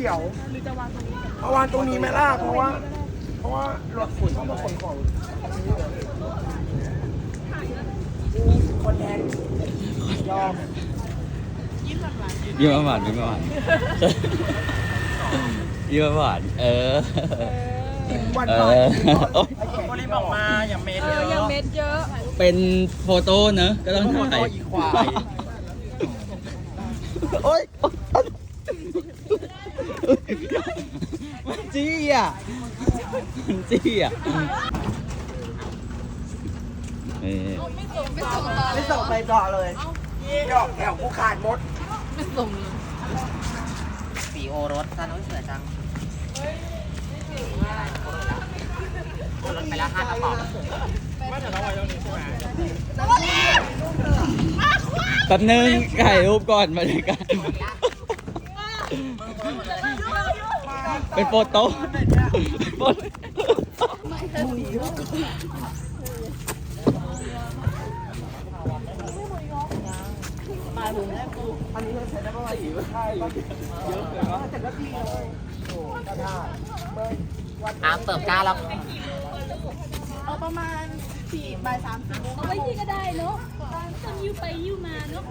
เดี๋ยวหรือจะวางตรงนี้ก่อนเอาวางตรงนี้ไหมล่ะเพราะว่า เพราะว่ารถฝุ่นต้องมาขนของคนแทนยอมยิ้มหวานยิ้มหวานยิ้มหวานยิ้มหวานเออวันเอก่อนอโอ๊ยโมลิบอกมาอย่าเมๆทเอเยอยังอะเม็ดเยอะ เป็นโฟโต้เนอะก็ต้องถ่ายอีควายโอ๊ยมัน จี้อะมันจี้อะเออไม่ส่งไปต่อเลยดอกแถวกูขาดหมดสีโอรสซานุสวยจังรถไปละห้ากระป๋องแป๊บนึงถ่ายรูปก่อนมาเลยกัน เป็นโฟโต้โฟโต้อันนี้เราใช้ได้ประมาณสี่ใช่เยอะเลยแต่ก็ดีเลยโอ้ก็ได้เบิ้ลอ้าวเติมก้าแล้วเอาประมาณสี่บ่ายสามสี่โมงเอาไว้ที่ก็ได้เนาะต้องยิ้วไปยิ้วมาเนาะ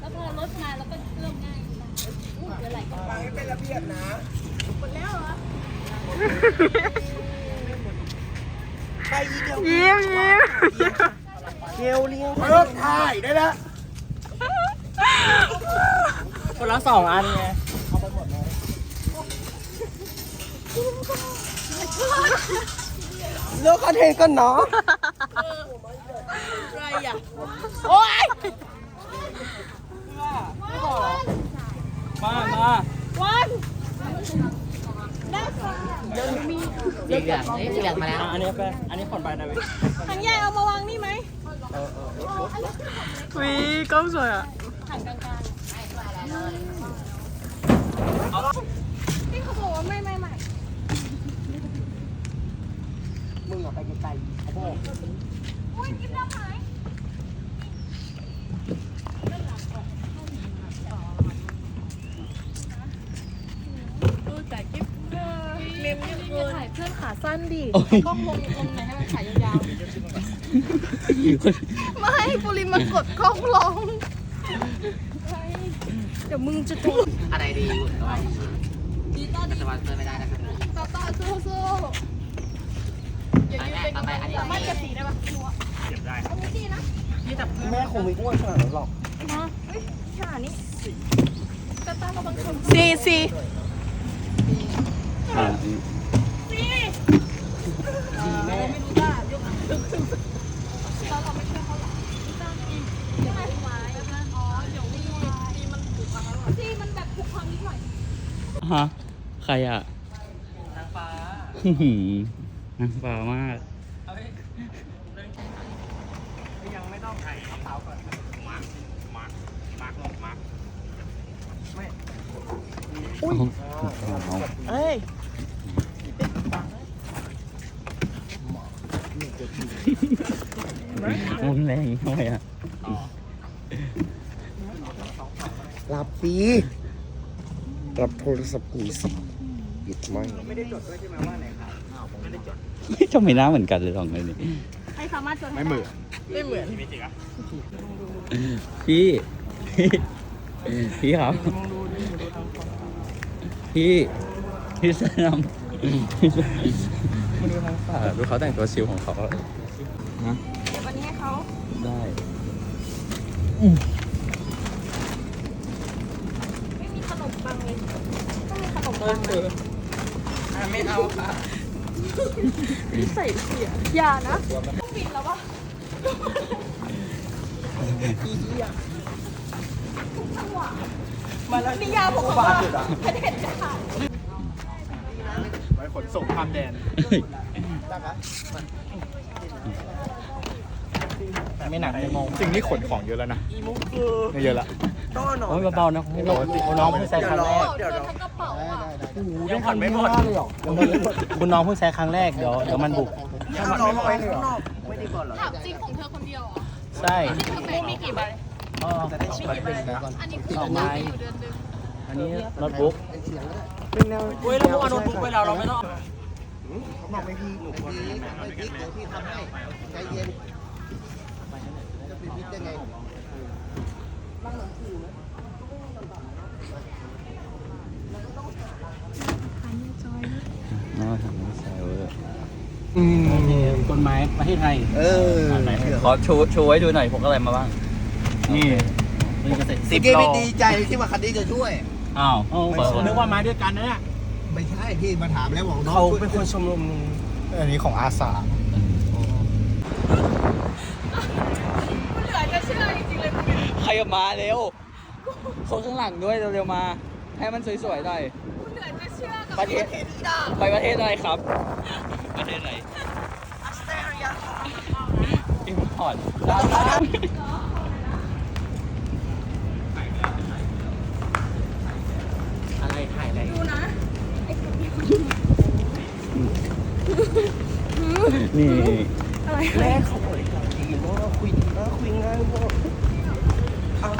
แล้วพอรถมาแล้วก็เริ่มง่ายอุ๊ยเดี๋ยวไหลกันฟังให้เป็นระเบียบนะ หมดแล้วเหรอไปเดียวยิ้มยิ้มเดียวเลี้ยงเลิกถ่ายได้แล้วคนละสองอันไงเลิกคอนเทนต์กันเนาะอะไรอะโอ๊ยมา มาวัน สีเหลืองนี่สีเหลืองมาแล้วอันนี้ไปอันนี้ผ่อนไปได้ไหมทางแยกเอามาวางนี่ไหมวีกล้องสวยอะที่เขาบอกว่าไม่ไม่ไม่มึงอะไปไกลๆเขาบอกอุ้ยกิ๊บรับหาย ดูแต่กิ๊บ เมมเยอะเกินถ่ายเพื่อนขาสั้นดิโอ้ย กล้องลงลงไหนให้มันขายาวๆไม่ปุริมากดกล้องลงเดี๋ยวมึงจะถูกอะไรดีดีต้าดีแต่ว่าเติมไม่ได้นะครับต่อต่อสู้สู้อย่ายืนเป็นกำลังใจไม่กระสีได้ปะชัวร์เก็บได้เอามือดีนะแม่คงไม่อ้วนขนาดนั้นหรอกมาเฮ้ยขนาดนี้ต่อต่อมาบังคับซีซีอ่าซี ดีแม่ไม่รู้จ้ายกเราเราไม่เชื่อเขาหรอกจ้าอียังไงไม้อ๋อเดี๋ยวมีมีมันผูกพังแล้วซีมันแบบผูกพังนิดหน่อยฮะใครอะนางฟ้าอื้อหือน้ำเปล่ามากยังไม่ต้องถ่ายกระเป๋าก่อนมาร์คมาร์คมาร์คลงมาร์คอุ้ยเอ้ย มันแรงทำไมอะรับปีรับโทรศัพท์กูสิปิดไม่ไม่ได้จดด้วยใช่ไหมว่าไหนขายไม่ได้จดทำไมหน้าเหมือนกันเลยสองคนนี้ใครสามารถจดไม่เหมือนไม่เหมือนไม่จริงอะพี่ พี่ครับ พี่ พี่เสนำมาดูทางป่าดูเขาแต่งตัวชิวของเขาฮะเดี๋ยววันนี้ให้เขาได้ไม่มีขนมปังเลยต้องมีขนมปังเลยไม่เอาค่ะใส่เสียอย่านะปิดแล้ววะมาแล้วนิยามของเขาว่าเผ็ดเผ็ดจะขาดไว้ข นส่งข้ามแดน ไม่หนักไม่มองจริงนี่ขนของเยอะแล้วนะอีมุกคือไม่เยอะละต้อหนอโอ้ยเบาๆนะน้องเพิ่งใช้ครั้งแรกเดี๋ยวรอทั้งกระเป๋าอะยังผ่อนไม่หมดคุณน้องเพิ่งใช้ครั้งแรกเดี๋ยวเดี๋ยวมันบุกอย่าเอาน้องมาไว้ข้างนอกไม่ได้ก่อนเหรอถามจริงของเธอคนเดียวเหรอใช่ที่เธอแบ่งมีกี่ใบอ๋อจะได้ชิมเป็นนะก่อนอันนี้คือสองเดือนไม้หนึ่งอยู่เดือนหนึ่งอันนี้โน้ตบุ๊ก เป็นแนวเฮ้ยเราเอาโน้ตบุ๊กไปแล้วเราไม่ต้องเขาบอกไม่พี่หนูคนนี้ไม่คิดเดี๋ยวพี่ทำให้ใจเย็นจะไปพิดได้ไงอ๋อทำไม่ใช่เว้ยอืมกฎหมายประเทศไทย เออ ขอชูชูไว้ดูหน่อยผมอะไรมาบ้าง นี่นี่ก็เสร็จสิบโลดีใจที่มาคันนี้จะช่วย อ้าวผมนึกว่ามาด้วยกันนะเนี่ยไม่ใช่พี่มาถามแล้วบอกน้องเขาเป็นคนชมรมอันนี้ของอาสาเหลือจะเชื่อจริงๆเลยคุณใครมาเร็วคนข้างหลังด้วยเร็วๆมา ให้มันสวยๆหน่อยเหลือจะเชื่อกับประเทศไปประเทศอะไรครับ ประเทศไหนอิมพอร์ตอะไร ถ่ายอะไรดูนะนี่แม่เขาบริการดีมากคุยดีมากคุยง่ายมากเอา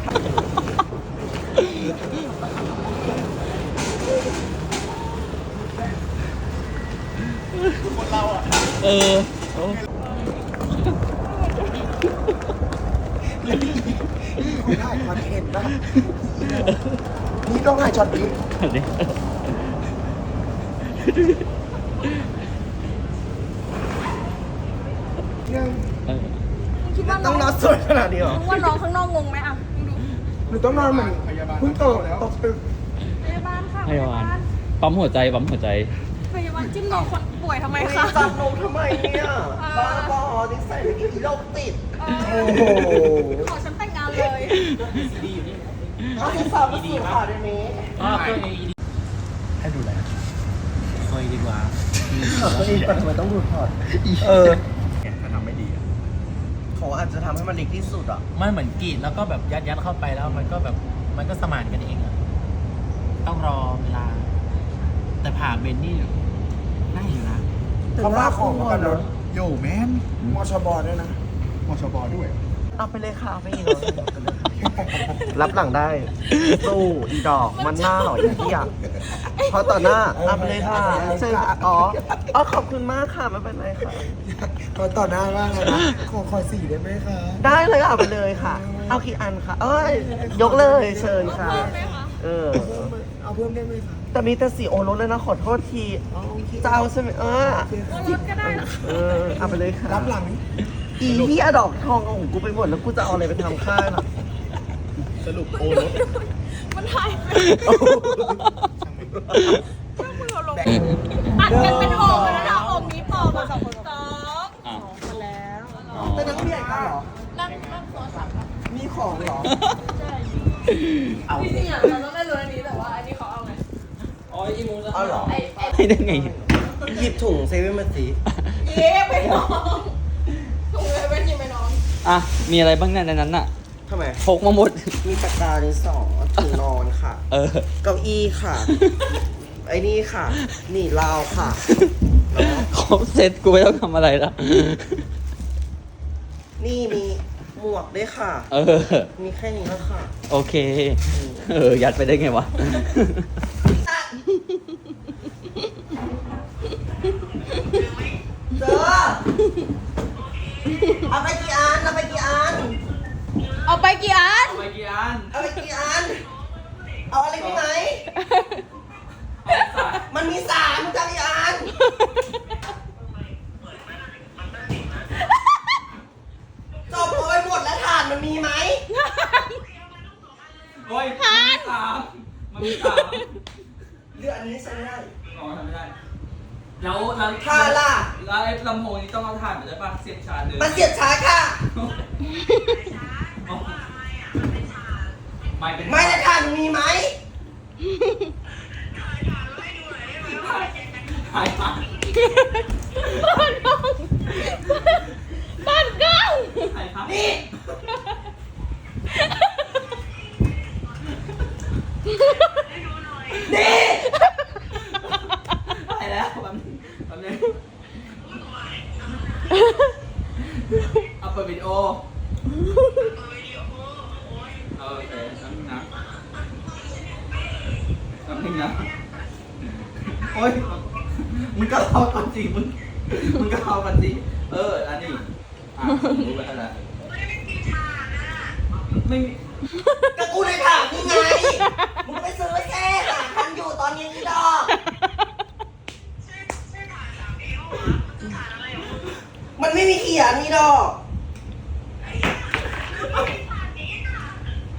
เออคุยได้คอนเทนต์นะ นี่ต้องให้ช็อตนี้เดี๋ยวยังเออคิดว่าต้องนอนสวยขนาดนี้เหรอ ว่าน้องข้างนอกงงไหมอะดูหรือต้องนอนเหมือนเพิ่งโตตกตึกพยาบาลค่ะพยาบาลปั๊มหัวใจปั๊มหัวใจ พยาบาลจิ้มน้องคนป่วยทำไมไม่คะจับลงทำไมเนี่ยบ้าบอนิสัยไม่ดีโรคติด เอโอ้อโหขอฉันแต่งงานเลย เอาที่สอบมาสู่ข่าวได้ไหมให้ดูแลเคยดีกว่าเฮ้ยทำไมต้องดูถอดเออเนี่ยถ้าทำไม่ดีอะเขาอาจจะทำให้มันเล็กที่สุดอะมันเหมือนกรีดแล้วก็แบบยัดยัดเข้าไปแล้วมันก็แบบมันก็สมานกันเองอะต้องรอเวลา แต่ผ่าเบนนี่ได้อยู่นะ เขาว่าของกันเนอะโยแมนมอชบอด้วยนะมอชบอด้วย เอาไปเลยค่ะไม่เลย รับหลังได้ สู้อีดอกมันหน้าหรออีที่อะเพราะต่อหน้าเอาไปเลยค่ะเชิญค่ะอ๋ออ๋อขอบคุณมากค่ะไม่เป็นไรค่ะ ขอต่อหน้าว่างเลยนะขอขอสี่ได้ไหมคะ ได้เลยเอาไปเลยค่ะ เอากี่อันคะเอ้ยยกเลยเชิญค่ะ เออเพิ่มไหมเอาเพิ่มได้ไหมคะแต่มีแต่สีโอรสเลยนะขอโทษทีอ๋อโอเคจะเอาใช่ไหมเออรถก็ได้นะเออเอาไปเลยค่ะรับหลัง อีที่อดอกทองเอาของกูไปหมดแล้วกูจะเอาอะไรไปทำข้าวล่ะ สรุปโอรสมันถ่ายไปมือลงอัดกันเป็นโอ่งเลยนะโอ่งนี้ปอกสองสองอะมาแล้วอ๋อเป็นนักเรียนกันเหรอนั่งนั่งโทรศัพท์มีของเหรอจริงๆอะเราต้องได้รู้อันนี้แต่ว่าอันนี้เขาเอาไงเอาเหรอไอ้ไอ้ให้ได้ไงหยิบถุงเซเว่นมาสิเย้ไปน้องถุงเลยเป็นยังไงน้องอะมีอะไรบ้างเนี่ยในนั้นน่ะ ทำไม พกมาหมด มีปากกาในสองถุงนอนค่ะ เออ เก้าอี้ค่ะ ไอ้นี่ค่ะ นี่ราวค่ะครบเซ็ตกูไม่ต้องทำอะไรละนี่มีหมวกด้วยค่ะ เออ มีแค่นี้แล้วค่ะ โอเค เออ ยัดไปได้ไงวะ เอาไปกี่อัน ไปกี่อัน เอาไปกี่อัน เอาอะไรไปไหม มันมีสามจะกี่อัน จบเอาไปหมดแล้วถ่านมันมีไหม โอ้ยมันมีสามมันมีสาม เรื่องอันนี้ใช้ไม่ได้ อ๋อทำไม่ได้ แล้วแล้ว ถ่านล่ะ แล้วไอ้ลำโพงนี้ต้องเอาถ่านไปได้ป่ะ เสียบชาร์จเลย มันเสียบชาร์จค่ะ ไม่เป็น ไม่แล้วถ่านมันมีไหม ถ่ายมา บ้านน้องบ้านกล้อง ถ่ายมา นี่ นี่ ถ่ายแล้วแป๊บนึงแป๊บนึงเอาเปิดวิดีโอโอเคนั่นนะ นะ โอ๊ย มึงก็เอากันสิมึง มึงก็เอากันสิ เออ อันนี้ อะรู้ไปแล้วไม่มี ก็กูเลยถามนี่ไง มึงไปซื้อแค่สามพันอยู่ตอนนี้อีดอก มันไม่มีเขียนนี่ดอก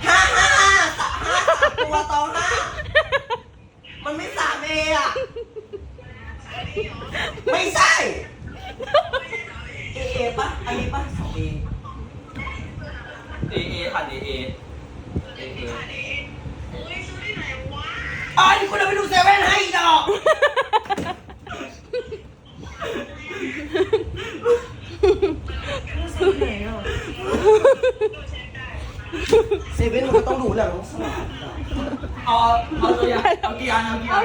ห้าห้าห้าสามห้าสามตัวตองห้ามันไม่สามเออะไม่ใช่เอเอปะอันนี้ปะสองเอเอเอผ่านเอเอเอเออ๋อนี่คุณเอาไปดูเซเว่นให้อีดอก เซเว่นมันก็ต้องรู้แหละต้องสลับเอาเอาตัวอย่างเอากี่อันเอากี่อัน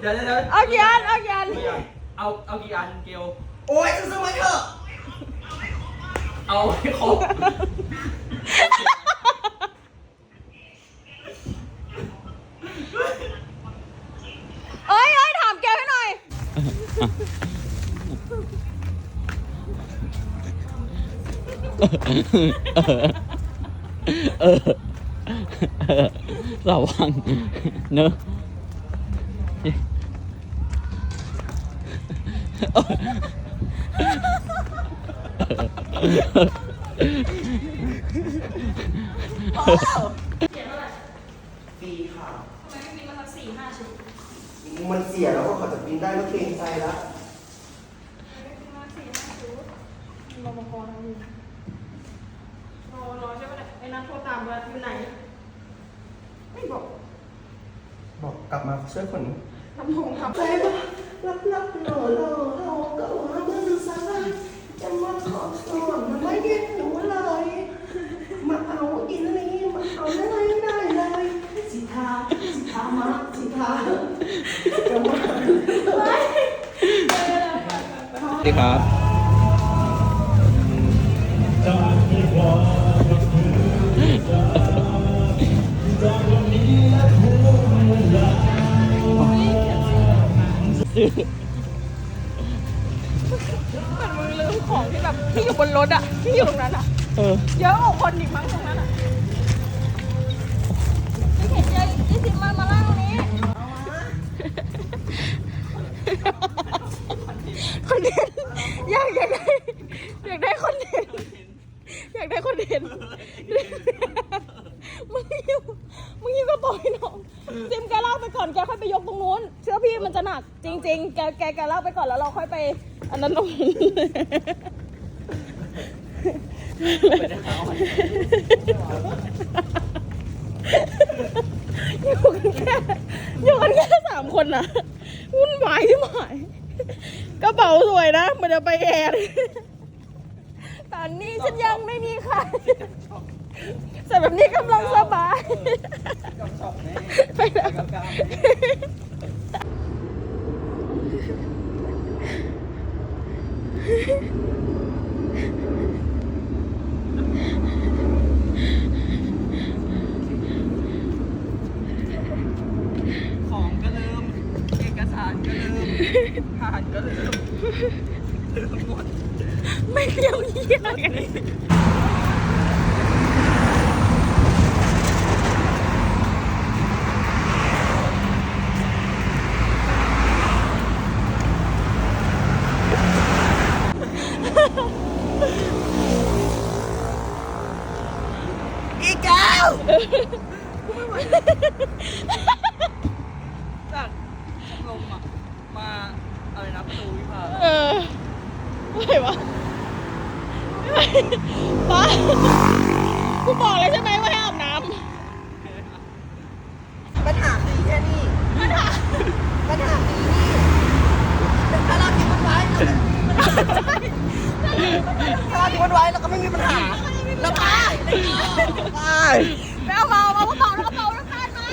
เดี๋ยวเดี๋ยวเดี๋ยวเอากี่อันเอากี่อันตัวอย่างเอาเอากี่อันเกลโอ้ยซื้อมาเถอะเอาให้ครบเอ้ยเอ้ยถามแกให้หน่อย เออ เออระวังเนอะเออฟรีค่ะ ทำไมไม่มีมาสักสี่ห้าชุด มันเสียแล้วก็ขอจะบินได้ก็เกรงใจแล้ว รอรอใช่ไหมเนี่ยไอ้นัทโทรตามว่าอยู่ไหน ไม่บอก บอกกลับมา ช่วยคนทำผมทำใจว่ารับรับหล่อหล่อเราก็ว่าเมื่อซ้าจะมาขอสอนไมเย็นหนูเลย มาเอาอินนี้มาเอาได้ได้เลยสิทาสิทามาสิทาจะมาสวัสดีครับ บบที่อยู่บนรถอะที่อยู่ตรงนั้นอะเออ เยอะกว่าคนอีกมั้งตรงนั้นอะไม่เห็นใจยี่สิบมันมาล่างตรงนี้คอนเทนต์อยากอยากได้อยากได้คอนเทนต์อยากได้คอนเทนต์มึงอยู่มึงอยู่ก็ปล่อยน้องซิมแกเล่าไปก่อนแกค่อยไปยกตรงนู้น เชื่อพี่มันจะหนักจริง ๆ แกแกแกเล่าไปก่อนแล้วเราค่อยไป อันนั้นตรงนู้น อยู่กันแค่อยู่กันแค่สามคนนะวุ่นวายที่หมายกระเป๋าสวยนะมันจะไปแอร์ตอนนี้ฉันยังไม่มีใครใส่แบบนี้กำลังสบายไปแล้ว ของก็ลืม เอกสารก็ลืมผ่านก็ลืม ลืมหมด ไม่เกี่ยวเยี่ยอะไรกันนี่ อีกแล้วจากลมอะมาอะไรนะประตูวิภาเออไม่วะป้ากูบอกเลยใช่ไหมว่าให้อาบน้ำปัญหาคือแค่นี้ปัญหาปัญหาคือนี่ถ้าเราเก็บมันไว้ถ้าเราเก็บมันไว้เราก็ไม่มีปัญหา เราไปไปไปเอามาเอามากระเป๋าแล้วกระเป๋าแล้วคานมา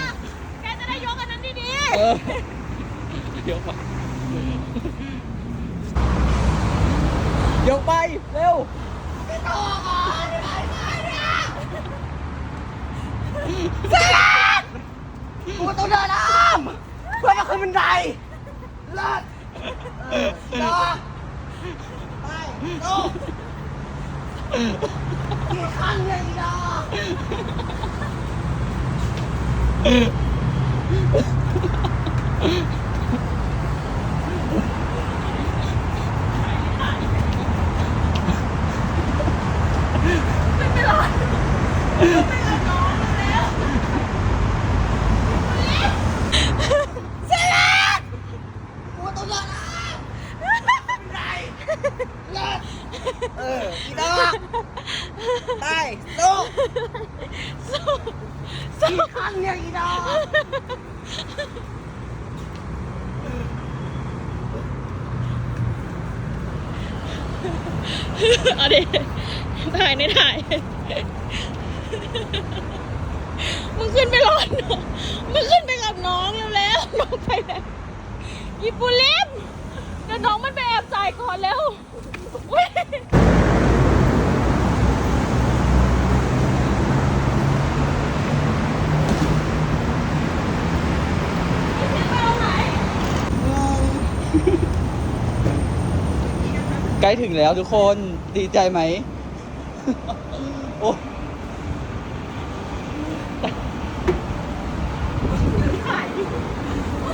แกจะได้ยกอันนั้นดีเออเดี๋ยวไปยกไปเร็วกูต้องเดินน้ำแล้วมันคือบันไดเลิศเออดอไปต่อ ดอกเอออีดอกไปสู้กี่ครั้งเนี่ยอีดอก เอาดิถ่ายในถ่าย มึงขึ้นไปรอหนูมึงขึ้นไปกับน้องเร็วๆน้องไปไหนอีปูลิมเดี๋ยวน้องมันไปแอบจ่ายก่อนแล้วอุ๊ย ใกล้ถึงแล้วทุกคนดีใจไหมโอ้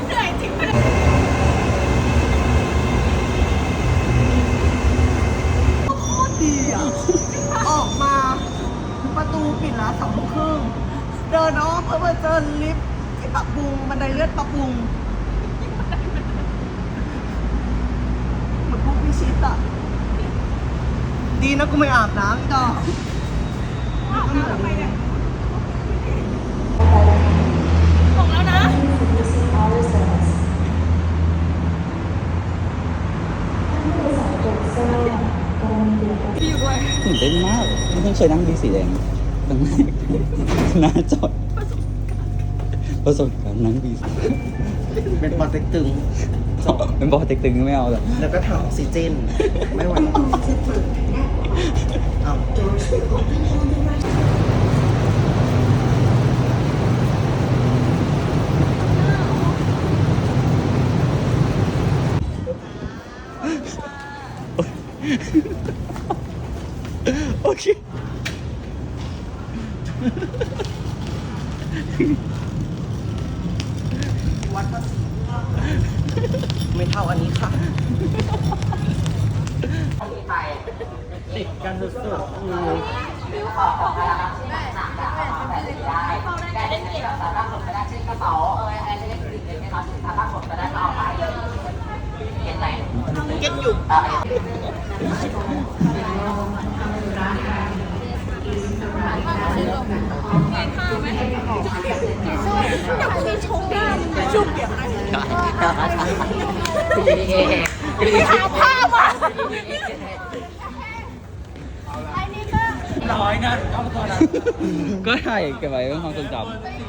เหนื่อยจริงปะโคตรดีอะ ออกมา ประตูปิดแล้วสองโมงครึ่งเดินอ้อมเพื่อมาเจอลิฟต์ที่ปรับปรุงบันไดเลื่อนปรับปรุงเหมือนพวกพิ ชิตอะ ดีนะกูไม่อาบน้ำอีกดอกบอกแล้วนะตื่นเต้นมากไม่เคยนั่งบีสีแดงครั้งแรกหน้าจอดประสบการณ์นั่งบีสีเป็นปอเต็กตึง เป็นบอเต็กตึงไม่เอาหรอกแล้วก็ถังออกซิเจน ไม่ไหวเอา โอเค วัดภาษีไม่เท่าอันนี้ค่ะ ติดกันสุดๆอืม หาผ้ามาร้อยนะเอาตัวนั้นก็ถ่ายเก็บไว้เป็นความทรงจำ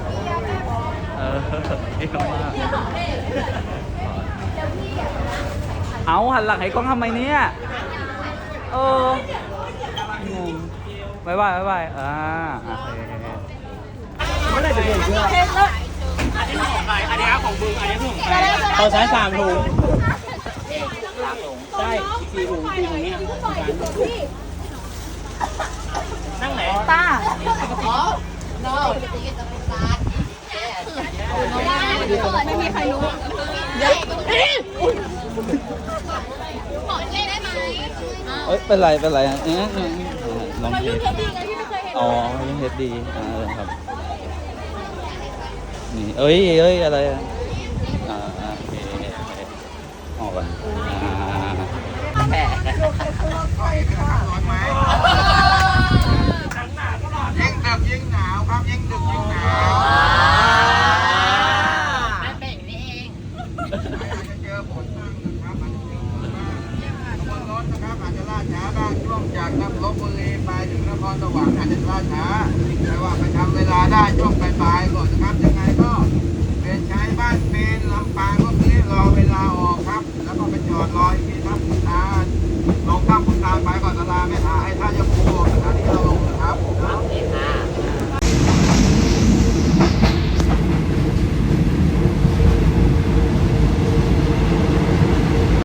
มมากเอาหันหลังให้กล้องทำไมเนี่ย เอองงบายบายบายบายอ่าโอเคเมื่อไหร่จะเห็นเพื่อนเห็นแล้วอันนี้ของมึงอันนี้ของใครเขาใช้สามถุงใช่สี่ถุงสี่ถุงเนี่ยนั่งไหนตา ไม่มีใครรู้เดี๋ยวเอ๊ะเอ้ยเป็นไรเป็นไรอะเอ๊ะลองเทสเทปดีไงที่ไม่เคยเห็นอ๋อยังเทสดีอ่าครับนี่เอ้ยเอ้ยอะไรอะอ่าอ่าโอเคออกก่อนอ่ายิ่งดึ